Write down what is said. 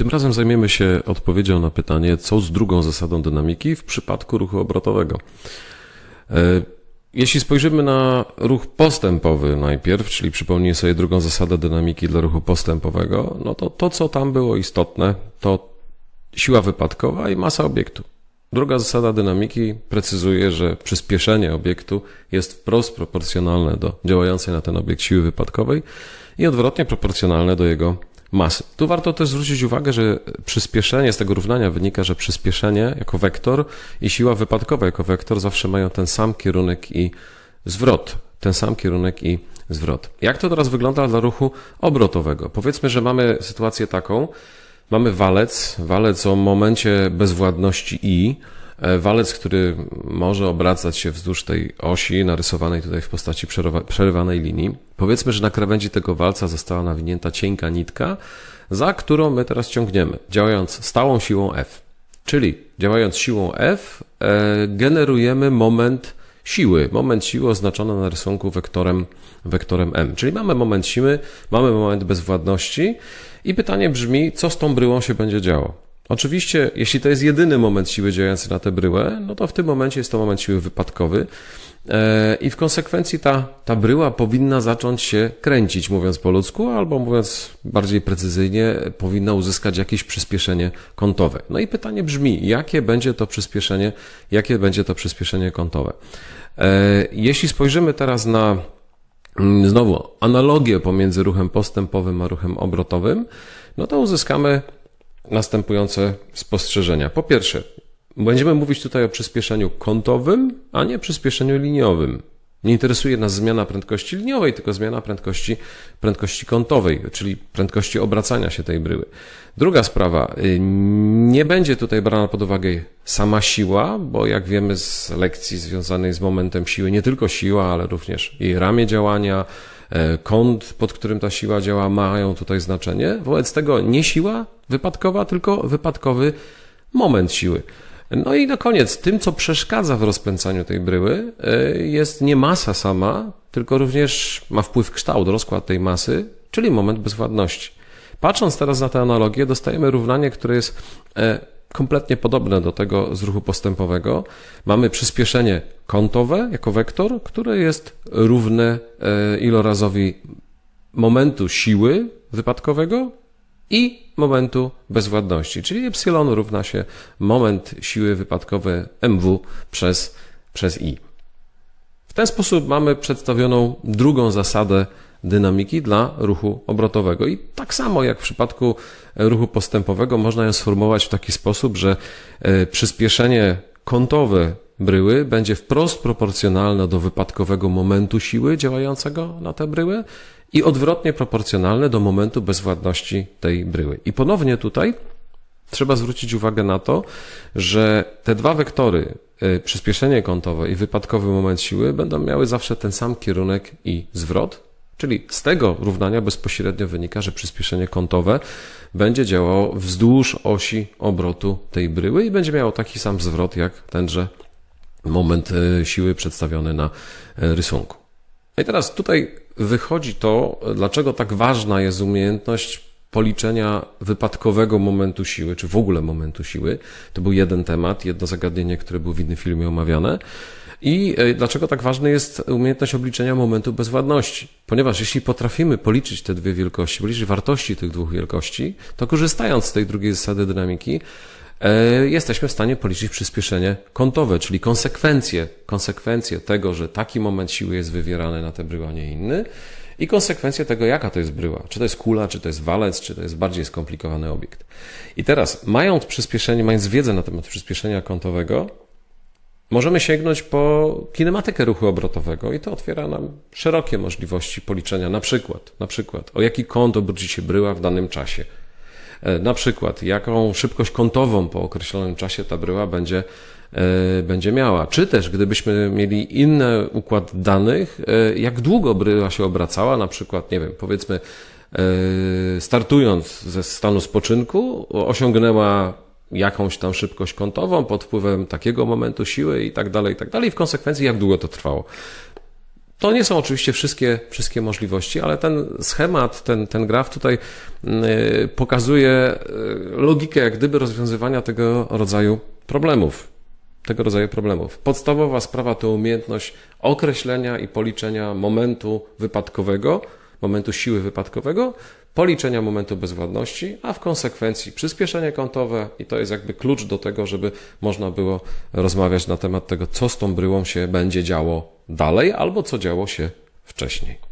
Tym razem zajmiemy się odpowiedzią na pytanie, co z drugą zasadą dynamiki w przypadku ruchu obrotowego. E, Jeśli spojrzymy na ruch postępowy najpierw, czyli przypomnij sobie drugą zasadę dynamiki dla ruchu postępowego, no to to, co tam było istotne, to siła wypadkowa i masa obiektu. Druga zasada dynamiki precyzuje, że przyspieszenie obiektu jest wprost proporcjonalne do działającej na ten obiekt siły wypadkowej i odwrotnie proporcjonalne do jego masy. Tu warto też zwrócić uwagę, że przyspieszenie z tego równania wynika, że przyspieszenie jako wektor i siła wypadkowa jako wektor zawsze mają ten sam kierunek i zwrot. Ten sam kierunek i zwrot. Jak to teraz wygląda dla ruchu obrotowego? Powiedzmy, że mamy sytuację taką, mamy walec, walec o momencie bezwładności i, walec, który może obracać się wzdłuż tej osi narysowanej tutaj w postaci przerywa- przerywanej linii. Powiedzmy, że na krawędzi tego walca została nawinięta cienka nitka, za którą my teraz ciągniemy, działając stałą siłą F. Czyli działając siłą F e, generujemy moment siły. Moment siły oznaczony na rysunku wektorem, wektorem M. Czyli mamy moment siły, mamy moment bezwładności i pytanie brzmi, co z tą bryłą się będzie działo? Oczywiście, jeśli to jest jedyny moment siły działający na tę bryłę, no to w tym momencie jest to moment siły wypadkowy e, i w konsekwencji ta, ta bryła powinna zacząć się kręcić, mówiąc po ludzku, albo mówiąc bardziej precyzyjnie, powinna uzyskać jakieś przyspieszenie kątowe. No i pytanie brzmi, jakie będzie to przyspieszenie, jakie będzie to przyspieszenie kątowe? E, Jeśli spojrzymy teraz na mm, znowu analogię pomiędzy ruchem postępowym a ruchem obrotowym, no to uzyskamy następujące spostrzeżenia. Po pierwsze, będziemy mówić tutaj o przyspieszeniu kątowym, a nie przyspieszeniu liniowym. Nie interesuje nas zmiana prędkości liniowej, tylko zmiana prędkości, prędkości kątowej, czyli prędkości obracania się tej bryły. Druga sprawa, y, nie będzie tutaj brana pod uwagę sama siła, bo jak wiemy z lekcji związanej z momentem siły, nie tylko siła, ale również jej ramię działania, kąt, pod którym ta siła działa, mają tutaj znaczenie. Wobec tego nie siła wypadkowa, tylko wypadkowy moment siły. No i na koniec, tym, co przeszkadza w rozpędzaniu tej bryły, e, jest nie masa sama, tylko również ma wpływ kształt, rozkład tej masy, czyli moment bezwładności. Patrząc teraz na tę analogię, dostajemy równanie, które jest e, kompletnie podobne do tego z ruchu postępowego. Mamy przyspieszenie kątowe jako wektor, które jest równe e, ilorazowi momentu siły wypadkowego i momentu bezwładności, czyli epsilon równa się moment siły wypadkowej mw przez, przez i. Ten sposób mamy przedstawioną drugą zasadę dynamiki dla ruchu obrotowego. I tak samo jak w przypadku ruchu postępowego, można ją sformułować w taki sposób, że e, przyspieszenie kątowe bryły będzie wprost proporcjonalne do wypadkowego momentu siły działającego na tę bryłę i odwrotnie proporcjonalne do momentu bezwładności tej bryły. I ponownie tutaj trzeba zwrócić uwagę na to, że te dwa wektory, y, przyspieszenie kątowe i wypadkowy moment siły, będą miały zawsze ten sam kierunek i zwrot. Czyli z tego równania bezpośrednio wynika, że przyspieszenie kątowe będzie działało wzdłuż osi obrotu tej bryły i będzie miało taki sam zwrot jak tenże moment y, siły przedstawiony na y, rysunku. No I teraz tutaj wychodzi to, dlaczego tak ważna jest umiejętność policzenia wypadkowego momentu siły, czy w ogóle momentu siły. To był jeden temat, jedno zagadnienie, które było w innym filmie omawiane. I e, dlaczego tak ważna jest umiejętność obliczenia momentu bezwładności? Ponieważ jeśli potrafimy policzyć te dwie wielkości, policzyć wartości tych dwóch wielkości, to korzystając z tej drugiej zasady dynamiki, e, jesteśmy w stanie policzyć przyspieszenie kątowe, czyli konsekwencje, konsekwencje tego, że taki moment siły jest wywierany na tę bryłę, a nie inny i konsekwencje tego, jaka to jest bryła. Czy to jest kula, czy to jest walec, czy to jest bardziej skomplikowany obiekt. I teraz, mając przyspieszenie, mając wiedzę na temat przyspieszenia kątowego, możemy sięgnąć po kinematykę ruchu obrotowego i to otwiera nam szerokie możliwości policzenia. Na przykład, na przykład, o jaki kąt obróci się bryła w danym czasie. E, Na przykład, jaką szybkość kątową po określonym czasie ta bryła będzie, e, będzie miała. Czy też, gdybyśmy mieli inny układ danych, e, jak długo bryła się obracała, na przykład, nie wiem, powiedzmy, startując ze stanu spoczynku, osiągnęła jakąś tam szybkość kątową pod wpływem takiego momentu siły i tak dalej, i tak dalej. W konsekwencji, jak długo to trwało. To nie są oczywiście wszystkie, wszystkie możliwości, ale ten schemat, ten, ten graf tutaj y, pokazuje y, logikę jak gdyby rozwiązywania tego rodzaju problemów. Tego rodzaju problemów. Podstawowa sprawa to umiejętność określenia i policzenia momentu wypadkowego, momentu siły wypadkowego, policzenia momentu bezwładności, a w konsekwencji przyspieszenie kątowe i to jest jakby klucz do tego, żeby można było rozmawiać na temat tego, co z tą bryłą się będzie działo dalej albo co działo się wcześniej.